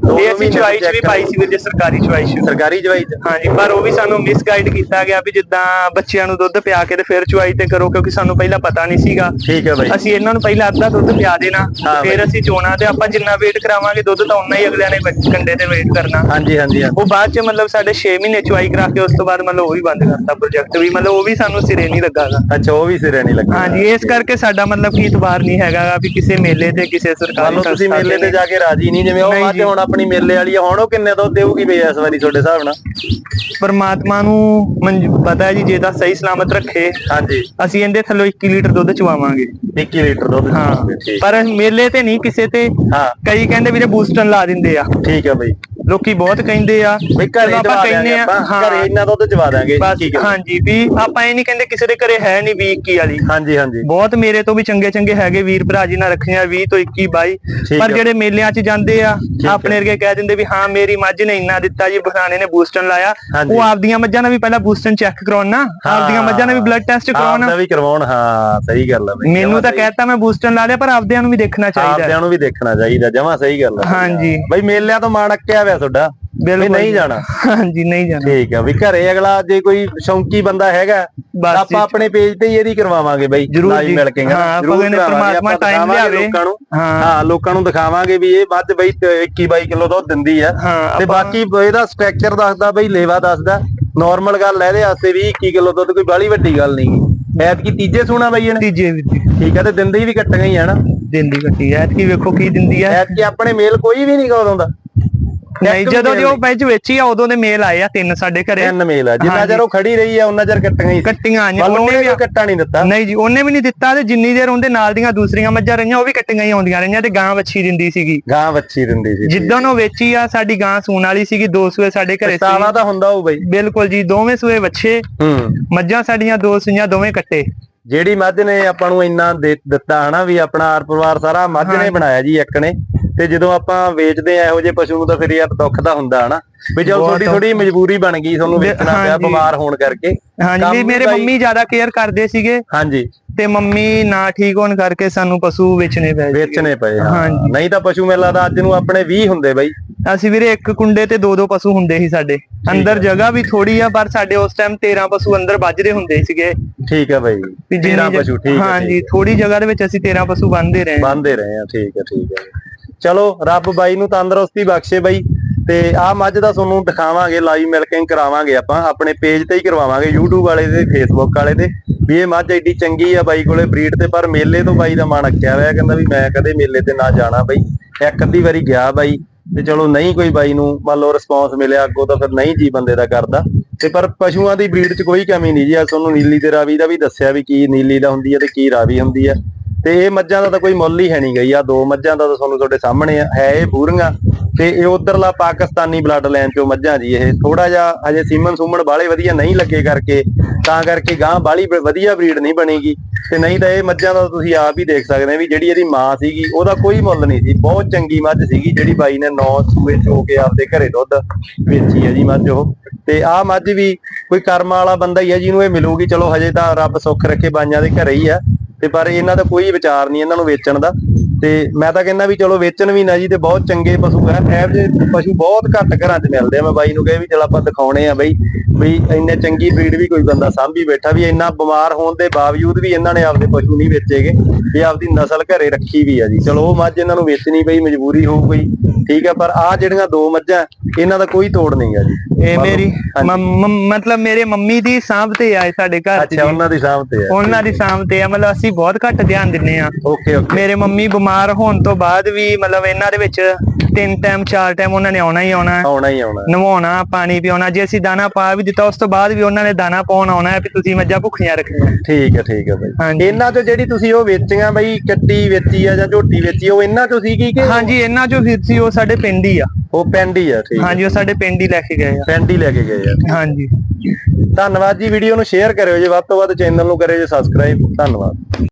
ਦੋ ਇਹ ਅਸੀਂ ਚੁਆਈ ਚ ਵੀ ਪਾਈ ਸੀ ਜੀ ਸਰਕਾਰੀ ਚੁਆਈ ਸਰਕਾਰੀ ਜਵਾਈ ਚ। ਹਾਂਜੀ ਪਰ ਉਹ ਵੀ ਸਾਨੂੰ ਮਿਸਗਾਈਡ ਕੀਤਾ ਗਿਆ ਵੀ ਜਿੱਦਾਂ ਬੱਚਿਆਂ ਨੂੰ ਦੁੱਧ ਪਿਆ ਕੇ ਤੇ ਫਿਰ ਚੁਆਈ ਤੇ ਕਰੋ ਕਿਉਂਕਿ ਸਾਨੂੰ ਪਹਿਲਾਂ ਪਤਾ ਨਹੀਂ ਸੀਗਾ। ਠੀਕ ਹੈ ਬਾਈ। ਅਸੀਂ ਇਹਨਾਂ ਨੂੰ ਪਹਿਲਾਂ ਅੱਧਾ ਦੁੱਧ ਪਿਆ ਦੇਣਾ ਫਿਰ ਅਸੀਂ ਚੋਣਾ ਤੇ ਆਪਾਂ ਜਿੰਨਾ ਵੇਟ ਕਰਾਵਾਂਗੇ ਦੁੱਧ ਤਾਂ ਉਨਾ ਹੀ ਅਗਲਿਆਂ ਨੇ ਕੰਡੇ ਤੇ ਵੇਟ ਕਰਨਾ। ਹਾਂਜੀ ਹਾਂਜੀ ਹਾਂਜੀ। ਉਹ ਬਾਅਦ ਚ ਮਤਲਬ ਸਾਡੇ 6 ਮਹੀਨੇ ਚੁਆਈ ਕਰਾ ਕੇ ਉਸ ਤੋਂ ਬਾਅਦ ਮਤਲਬ ਉਹ ਵੀ ਬੰਦ ਕਰਤਾ ਪ੍ਰੋਜੈਕਟ ਵੀ ਮਤਲਬ ਉਹ ਵੀ ਸਾਨੂੰ ਸਿਰੇ ਨਹੀਂ ਲੱਗਾਗਾ ਅੱਛਾ ਉਹ ਵੀ ਸਿਰੇ ਨਹੀਂ ਲੱਗਾ ਹਾਂਜੀ ਇਸ ਕਰਕੇ ਸਾਡਾ ਮਤਲਬ ਕੀ ਇਤਬਾਰ ਨਹੀਂ ਹੈਗਾ ਗਾ ਵੀ ਕਿਸੇ ਮੇਲੇ ਤੇ ਕਿਸੇ ਮੰਨ ਸਰਕਾਰੀ ਲਓ ਤੁਸੀਂ ਮੇਲੇ ਤੇ ਜਾ ਕੇ ਰਾਜੀ ਨਹੀਂ ਜਿਵੇਂ ਉਹ ਨਹੀਂ ਮੱਝ ਜੀ। ਹੁਣ ਆਪਣੀ ਮੇਲੇ ਵਾਲੀ ਆ ਹੁਣ ਉਹ ਕਿੰਨੇ ਦੁੱਧ ਦੇਊਗੀ ਬਈ ਇਸ ਵਾਰੀ ਤੁਹਾਡੇ ਹਿਸਾਬ ਨਾਲ? ਪਰਮਾਤਮਾ ਨੂੰ ਪਤਾ ਹੈ ਜੀ ਜੇ ਤਾਂ ਸਹੀ ਸਲਾਮਤ ਰੱਖੇ ਹਾਂਜੀ। ਅਸੀਂ ਇਹਦੇ ਥੱਲੋਂ 21 ਲੀਟਰ ਦੁੱਧ ਚਵਾਵਾਂਗੇ। 21 ਲੀਟਰ ਦੁੱਧ ਹਾਂ ਪਰ ਮੇਲੇ ਤੇ ਨਹੀਂ ਕਿਸੇ ਤੇ ਹਾਂ। ਕਈ ਕਹਿੰਦੇ ਵੀਰੇ ਬੂਸਟਰ ਲਾ ਦਿੰਦੇ ਆ। ਠੀਕ ਹੈ ਬਈ। ਲੋਕੀ ਬਹੁਤ ਕਹਿੰਦੇ ਆ ਬਈ ਘਰੇ ਜਦੋਂ ਦਵਾ ਦਿਆਂਗੇ ਆਪਾਂ ਘਰੇ ਇੰਨਾ ਦੁੱਧ ਚਵਾ ਦਾਂਗੇ ਠੀਕ ਹੈ ਹਾਂਜੀ ਵੀ ਆਪਾਂ ਇਹ ਨਹੀਂ ਕਹਿੰਦੇ ਕਿਸੇ ਦੇ ਘਰੇ ਹੈ ਨਹੀਂ 20 21 ਵਾਲੀ। ਹਾਂਜੀ ਹਾਂਜੀ। ਬਹੁਤ ਮੇਰੇ ਤੋਂ ਵੀ ਚੰਗੇ ਚੰਗੇ ਹੈਗੇ ਵੀਰ ਭਰਾ ਜੀ ਨਾਲ ਰੱਖੀਆਂ 20 ਤੋਂ 21 22 ਠੀਕ ਪਰ। ਜਿਹੜੇ ਮੇਲਿਆਂ 'ਚ ਜਾਂਦੇ ਆ। ਆਪਣੇ ਵਰਗੇ ਕਹਿ ਦਿੰਦੇ ਵੀ ਹਾਂ ਮੇਰੀ ਮੱਝ ਨੇ ਇੰਨਾ ਦਿੱਤਾ ਜੀ ਬਖਾਨੇ ਨੇ ਬੂਸਟਨ ਲਾਇਆ। ਉਹ ਆਪਦੀਆਂ ਮੱਝਾਂ ਦਾ ਵੀ ਪਹਿਲਾਂ ਬੂਸਟਨ ਚੈੱਕ ਕਰਾਉਣਾ ਆਪਦੀਆਂ ਮੱਝਾਂ ਦਾ ਵੀ ਬਲੱਡ ਟੈਸਟ ਆਪਦਾ ਕਰਾਉਣਾ। ਵੀ ਕਰਵਾਉਣ ਹਾਂ ਸਹੀ ਗੱਲ ਹੈ ਮੈਨੂੰ ਤਾਂ ਕਹਿਤਾ ਮੈਂ ਬੂਸਟਨ ਲਾ ਲਿਆ ਪਰ ਆਪਦਿਆਂ ਨੂੰ ਵੀ ਦੇਖਣਾ ਚਾਹੀਦਾ। ਆਪਦਿਆਂ ਨੂੰ ਵੀ ਦੇਖਣਾ ਚਾਹੀਦਾ ਜਮਾ ਸਹੀ ਗੱਲ ਹੈ ਹਾਂਜੀ। ਬਈ ਮੇਲਿਆਂ ਤੋਂ ਮਾਣ ਅੱਕਿਆ ਹੋਇਆ ਤੁਹਾਡਾ? ਵੀ ਨਹੀਂ ਜਾਣਾ? ਹਾਂਜੀ ਨਹੀਂ ਜਾਣਾ। ਠੀਕ ਆ ਵੀ ਘਰੇ ਅਗਲਾ ਜੇ ਕੋਈ ਸ਼ੌਂਕੀ ਬੰਦਾ ਹੈਗਾ ਆਪਾਂ ਆਪਣੇ ਪੇਜ ਤੇ ਹੀ ਇਹਦੀ ਕਰਵਾਵਾਂਗੇ ਬਈ ਜ਼ਰੂਰ ਜੀ। ਮਿਲ ਕੇ ਹਾਂ, ਪ੍ਰਮਾਤਮਾ time ਲਿਆਵੇ। ਲੋਕਾਂ ਨੂੰ। ਹਾਂ। ਲੋਕਾਂ ਨੂੰ ਦਿਖਾਵਾਂਗੇ ਵੀ ਇਹ ਮੱਝ ਬਈ 21 22 ਕਿਲੋ ਦੁੱਧ ਦਿੰਦੀ ਆ। ਤੇ ਬਾਕੀ ਇਹਦਾ ਸਟਰਕਚਰ ਦੱਸਦਾ ਬਈ ਲੇਵਾ ਦੱਸਦਾ। ਨਾਰਮਲ ਗੱਲ ਹੈ ਇਹਦੇ ਵਾਸਤੇ ਵੀ 21 ਕਿਲੋ ਦੁੱਧ ਕੋਈ ਬਾਲੀ ਵੱਡੀ ਗੱਲ ਨਹੀਂ। ਐਤ ਕੀ ਤੀਜੇ ਸੂਣਾ ਬਈ ਇਹਨੇ। ਤੀਜੇ ਵਿੱਚ ਠੀਕ ਹੈ ਤੇ ਦਿੰਦੀ ਵੀ ਕੱਟੀਆਂ ਹੀ ਆ ਨਾ ਦਿੰਦੀ ਕੱਟੀ ਐ ਕੀ ਵੇਖੋ ਕੀ ਦਿੰਦੀ ਐ ਐਤ ਕੀ ਆਪਣੇ ਮੇਲ ਕੋਈ ਵੀ ਨਹੀਂ ਉਦੋਂ ਦਾ ਨਹੀਂ ਜਦੋਂ ਦੀ ਉਹ ਵਿੱਚ ਵੇਚੀ ਆ ਉਦੋਂ ਦੇ ਮੇਲ ਆਏ ਆ ਤਿੰਨ ਸਾਡੇ ਘਰੇ। ਤਿੰਨ ਮੇਲ ਆ ਜਿੰਨਾ। ਚਿਰ ਉਹ ਖੜੀ ਰਹੀ ਆ ਉਹਨਾਂ ਚਿਰ ਕੱਟੀਆਂ ਹੀ। ਕੱਟੀਆਂ ਆਈਆਂ ਉਹਨੇ ਵੀ ਕੱਟਾ ਨਹੀਂ ਦਿੱਤਾ। ਨਹੀਂ ਜੀ ਉਹਨੇ ਵੀ ਨਹੀਂ ਦਿੱਤਾ ਤੇ ਜਿੰਨੀ ਦੇਰ ਉਹਦੇ ਨਾਲ ਦੀਆਂ ਦੂਸਰੀਆਂ ਮੱਝਾਂ ਰਹੀਆਂ ਉਹ ਵੀ ਕੱਟੀਆਂ ਹੀ ਆਉਂਦੀਆਂ ਰਹੀਆਂ ਤੇ ਗਾਂ ਵੱਛੀ ਦਿੰਦੀ ਸੀਗੀ। ਗਾਂ ਵੱਛੀ ਦਿੰਦੀ ਸੀ। ਜਿੱਦਾਂ ਉਹ ਵੇਚੀ ਆ ਸਾਡੀ ਗਾਂ ਸੂਣ ਵਾਲੀ ਸੀਗੀ ਦੋ ਸੂਏ ਸਾਡੇ ਘਰੇ ਸੀ। ਤਾਂ ਹੁੰਦਾ ਹੋਊ ਬਈ। ਬਿਲਕੁਲ ਜੀ ਦੋਵੇਂ ਸੂਏ ਵੱਛੇ ਹੂੰ। ਮੱਝਾਂ ਸਾਡੀਆਂ ਦੋ ਸੂਈਆਂ ਦੋਵੇਂ ਕੱਟੇ। ਜਿਹੜੀ ਮੱਝ ਨੇ ਆਪਾਂ ਨੂੰ ਇੰਨਾ ਦੇ- ਦਿੱਤਾ ਹਨਾ ਵੀ ਆਪਣਾ ਆਰ ਪਰਿਵਾਰ ਸਾਰਾ ਮੱਝ ਨੇ। ਬਣਾਇਆ ਜੀ ਇੱਕ ਨੇ। ਤੇ ਜਦੋਂ ਆਪਾਂ ਵੇਚਦੇ ਆ ਇਹੋ ਜਿਹੇ ਪਸ਼ੂ ਨੂੰ ਤਾਂ ਫਿਰ ਯਾਰ ਦੁੱਖ ਤਾਂ ਹੁੰਦਾ ਹਨਾ ਵੀ ਚਲ ਥੋੜੀ ਥੋੜੀ ਮਜਬੂਰੀ ਬਣ ਗਈ ਤੁਹਾਨੂੰ ਵੇਚਣਾ ਪਿਆ। ਬਿਮਾਰ ਹੋਣ ਕਰਕੇ। ਹਾਂਜੀ ਮੇਰੇ ਮੰਮੀ ਜ਼ਿਆਦਾ ਕੇਅਰ ਕਰਦੇ ਸੀਗੇ। ਹਾਂਜੀ। ਤੇ ਮੰਮੀ ਨਾ ਠੀਕ ਹੋਣ ਕਰਕੇ ਸਾਨੂੰ ਪਸ਼ੂ ਵੇਚਣੇ ਪਏ। ਵੇਚਣੇ ਪਏ ਹਾਂਜੀ। ਨਹੀਂ ਤਾਂ ਪਸ਼ੂ ਮੇਲਾ ਦਾ ਅੱਜ ਨੂੰ ਆਪਣੇ 20 ਹੁੰਦੇ ਬਈ। ਅਸੀਂ ਵੀਰੇ ਇੱਕ ਕੁੰਡੇ ਤੇ ਦੋ ਦੋ ਪਸ਼ੂ ਹੁੰਦੇ ਸੀ ਸਾਡੇ। ਅੰਦਰ ਜਗ੍ਹਾ ਵੀ ਥੋੜੀ ਆ ਪਰ ਸਾਡੇ ਉਸ ਟਾਈਮ 13 ਪਸ਼ੂ ਅੰਦਰ ਵੱਜਦੇ ਹੁੰਦੇ ਸੀਗੇ। ਠੀਕ ਹੈ ਬਈ। ਵੀ 13 ਜਿੰਨੀ ਪਸ਼ੂ ਠੀਕ ਹੈ ਹਾਂਜੀ ਥੋੜੀ ਜਗ੍ਹਾ ਦੇ ਵਿੱਚ ਅਸੀਂ 13 ਪਸ਼ੂ ਬੰਨਦੇ ਰਹੇ। ਬੰਦੇ ਰਹੇ ਆ ਠੀਕ ਹੈ ਠੀਕ ਹੈ ਚਲੋ, ਰੱਬ ਬਾਈ ਨੂੰ ਤੰਦਰੁਸਤੀ ਬਖਸ਼ੇ ਬਾਈ। ਤੇ ਆਹ ਮੱਝ ਦਾ ਤੁਹਾਨੂੰ ਦਿਖਾਵਾਂਗੇ ਲਾਈਵ ਮਿਲਕਿੰਗ ਕਰਾਵਾਂਗੇ ਆਪਾਂ। ਆਪਣੇ ਪੇਜ ਤੇ ਹੀ ਕਰਵਾਵਾਂਗੇ, YouTube ਵਾਲੇ ਤੇ Facebook ਵਾਲੇ ਤੇ ਵੀ ਇਹ ਮੱਝ ਐਡੀ ਚੰਗੀ ਆ ਬਾਈ ਕੋਲੇ ਬਰੀਡ ਤੇ, ਪਰ ਮੇਲੇ ਤੋਂ ਬਾਈ ਦਾ ਮਨ ਅੱਕਿਆ ਹੋਇਆ, ਕਹਿੰਦਾ ਵੀ ਮੈਂ ਕਦੇ ਮੇਲੇ ਤੇ ਨਾ ਜਾਣਾ ਬਾਈ। ਇੱਕ ਅੱਧੀ ਵਾਰੀ ਗਿਆ ਬਾਈ, ਤੇ ਚਲੋ ਨਹੀਂ ਕੋਈ ਬਾਈ ਨੂੰ, ਮੰਨ ਲਓ ਰਿਸਪੌਂਸ ਮਿਲਿਆ, ਅੱਗੋਂ ਤਾਂ ਫਿਰ ਨਹੀਂ ਜੀ ਬੰਦੇ ਦਾ ਕਰਦਾ। ਤੇ ਪਰ ਪਸ਼ੂਆਂ ਦੀ ਬਰੀਡ 'ਚ ਕੋਈ ਕਮੀ ਨਹੀਂ ਜੀ ਆ ਤੁਹਾਨੂੰ ਨੀਲੀ ਤੇ ਰਾਵੀ ਦਾ ਵੀ ਦੱਸਿਆ ਵੀ ਕੀ ਨੀਲੀ ਦਾ ਹੁੰਦੀ ਹੈ ਤੇ ਕੀ ਰਾਵੀ ਹੁੰਦੀ ਆ। ਤੇ ਇਹ ਮੱਝਾਂ ਦਾ ਤਾਂ ਕੋਈ ਮੁੱਲ ਹੀ ਹੈ ਨਹੀਂ ਗਈ। ਆ ਦੋ ਮੱਝਾਂ ਦਾ ਤਾਂ ਤੁਹਾਨੂੰ ਤੁਹਾਡੇ ਸਾਹਮਣੇ ਆ। ਹੈ ਇਹ ਬੂਰੀਆਂ। ਤੇ ਇਹ ਉਧਰਲਾ ਪਾਕਿਸਤਾਨੀ ਬਲੱਡ ਲਾਈਨ ਚੋਂ ਮੱਝਾਂ ਜੀ ਇਹ। ਥੋੜਾ ਜਿਹਾ ਹਜੇ ਸੀਮਨ ਸੂਮਣ ਬਾਲੇ ਵਧੀਆ ਨਹੀਂ ਲੱਗੇ ਕਰਕੇ, ਤਾਂ ਕਰਕੇ ਗਾਂ ਬਾਲੀ ਵਧੀਆ ਬਰੀਡ ਨਹੀਂ ਬਣੇਗੀ। ਤੇ ਨਹੀਂ ਤਾਂ ਇਹ ਮੱਝਾਂ ਦਾ ਤੁਸੀਂ ਆਪ ਹੀ ਦੇਖ ਸਕਦੇ ਆ ਵੀ ਜਿਹੜੀ ਇਹਦੀ ਮਾਂ ਸੀਗੀ, ਉਹਦਾ ਕੋਈ ਮੁੱਲ ਨਹੀਂ ਸੀ। ਬਹੁਤ ਚੰਗੀ ਮੱਝ ਸੀਗੀ ਜਿਹੜੀ ਬਾਈ ਨੇ 9 ਸੂਏ ਚੋ ਕੇ ਆਪਦੇ ਘਰੇ ਦੁੱਧ ਵੇਚੀ ਹੈ ਜੀ ਮੱਝ ਉਹ। ਤੇ ਆਹ ਮੱਝ ਵੀ ਕੋਈ ਕਰਮ ਵਾਲਾ ਬੰਦਾ ਹੀ ਹੈ ਜਿਹਨੂੰ ਇਹ ਮਿਲੂਗੀ। ਚਲੋ ਹਜੇ ਤਾਂ ਰੱਬ ਸੁੱਖ ਰੱਖੇ ਬਾਈਆਂ ਦੇ ਘਰੇ ਹੀ ਆ। ਤੇ ਪਰ ਇਹਨਾਂ ਦਾ ਕੋਈ ਵਿਚਾਰ ਨਹੀਂ ਇਹਨਾਂ ਨੂੰ ਵੇਚਣ ਦਾ। ਤੇ ਮੈਂ ਤਾਂ ਕਹਿੰਦਾ ਵੀ ਚਲੋ ਵੇਚਣ ਵੀ ਨਾ ਜੀ ਤੇ ਬਹੁਤ ਚੰਗੇ ਪਸ਼ੂ ਹੈ ਇਹੋ ਜਿਹੇ ਪਸ਼ੂ ਬਹੁਤ ਘੱਟ ਘਰਾਂ 'ਚ ਮਿਲਦੇ ਆ ਮੈਂ ਬਾਈ ਨੂੰ ਕਹੇ ਵੀ ਚਲ ਆਪਾਂ ਦਿਖਾਉਣੇ ਆ ਬਈ ਵੀ ਇੰਨੇ ਚੰਗੀ ਬਰੀਡ ਵੀ ਕੋਈ ਬੰਦਾ ਸਾਂਭੀ ਬੈਠਾ ਵੀ ਇੰਨਾ ਬਿਮਾਰ ਹੋਣ ਦੇ ਬਾਵਜੂਦ ਵੀ ਇਹਨਾਂ ਨੇ ਆਪਦੇ ਪਸ਼ੂ ਨਹੀਂ ਵੇਚੇਗੇ ਵੀ ਆਪਦੀ ਨਸਲ ਘਰੇ ਰੱਖੀ ਵੀ ਆ ਜੀ। ਚਲੋ ਉਹ ਮੱਝ ਇਹਨਾਂ ਨੂੰ ਵੇਚਣੀ ਪਈ ਮਜਬੂਰੀ ਹੋਊ ਕੋਈ ਠੀਕ ਹੈ ਪਰ ਆ ਜਿਹੜੀਆਂ ਦੋ ਮੱਝਾਂ ਇਹਨਾਂ ਦਾ ਕੋਈ ਤੋੜ ਨਹੀਂ ਆ ਜੀ। ਇਹ ਮੇਰੀ ਮਤਲਬ ਮੇਰੇ ਮੰਮੀ ਦੀ ਸਾਂਭ ਤੇ ਆਏ ਸਾਡੇ ਘਰ ਅੱਛਾ ਜੀ। ਉਹਨਾਂ ਦੀ ਸਾਂਭ ਤੇ ਆ। ਉਹਨਾਂ ਦੀ ਸਾਂਭ ਤੇ ਆ ਮਤਲਬ ਅਸੀਂ ਬਹੁਤ ਘੱਟ ਧਿਆਨ ਦਿੰਨੇ ਆ। Okay okay. ਮੇਰੇ ਮੰਮੀ ਬਿਮਾਰ ਹੋਣ ਤੋਂ ਬਾਅਦ ਵੀ ਮਤਲਬ ਇਹਨਾਂ ਦੇ ਵਿੱਚ ਤਿੰਨ ਟਾਈਮ ਚਾਰ ਟਾਈਮ ਉਹਨਾਂ ਨੇ ਆਉਣਾ ਹੀ ਆਉਣਾ। ਹੈ ਆਉਣਾ ਹੀ ਆਉਣਾ। ਨਵਾਉਣਾ ਪਾਣੀ ਪਿਆਉਣਾ ਜੇ ਅਸੀਂ ਦਾਣਾ ਪਾ ਵੀ ਦਿੱਤਾ ਉਸ ਤੋਂ ਬਾਅਦ ਵੀ ਉਹਨਾਂ ਨੇ ਦਾਣਾ ਪਾਉਣ ਆਉਣਾ ਹੈ ਵੀ ਤੁਸੀਂ ਮੱਝਾਂ ਭੁੱਖੀਆਂ ਰੱਖਣੀਆਂ। ਠੀਕ ਹੈ ਠੀਕ ਹੈ ਬਾਈ। ਹਾਂਜੀ। ਇਹਨਾਂ ਚੋਂ ਜਿਹੜੀ ਤੁਸੀਂ ਉਹ ਵੇਚੀਆਂ ਬਾਈ ਕੱਟੀ ਵੇਚੀ ਆ ਜਾਂ ਝੋਟੀ ਵੇਚੀ ਉਹ ਇਹਨਾਂ ਚੋਂ ਸੀਗੀ ਕਿ ਹਾਂਜੀ ਇਹਨਾਂ ਚੋਂ ਫਿਰ ਸੀ ਉਹ ਸਾਡੇ ਪਿੰਡ ਹੀ ਆ। ਉਹ ਪਿੰਡ ਹੀ ਆ ਠੀਕ ਹਾਂਜੀ ਉਹ ਸਾਡੇ ਪਿੰਡ ਹੀ ਲੈ ਕੇ ਗਏ ਆ। ਪਿੰਡ ਹੀ ਲੈ ਕੇ ਗਏ ਆ। ਹਾਂਜੀ। ਧੰਨਵਾਦ ਜੀ ਵੀਡੀਓ ਨੂੰ ਸ਼ੇਅਰ ਕਰਿਓ ਜੀ ਵੱਧ ਤੋਂ ਵੱਧ ਚੈਨਲ ਨੂੰ ਕਰਿਓ ਜੀ ਸਬਸਕ੍ਰਾਈਬ ਧੰਨਵਾਦ।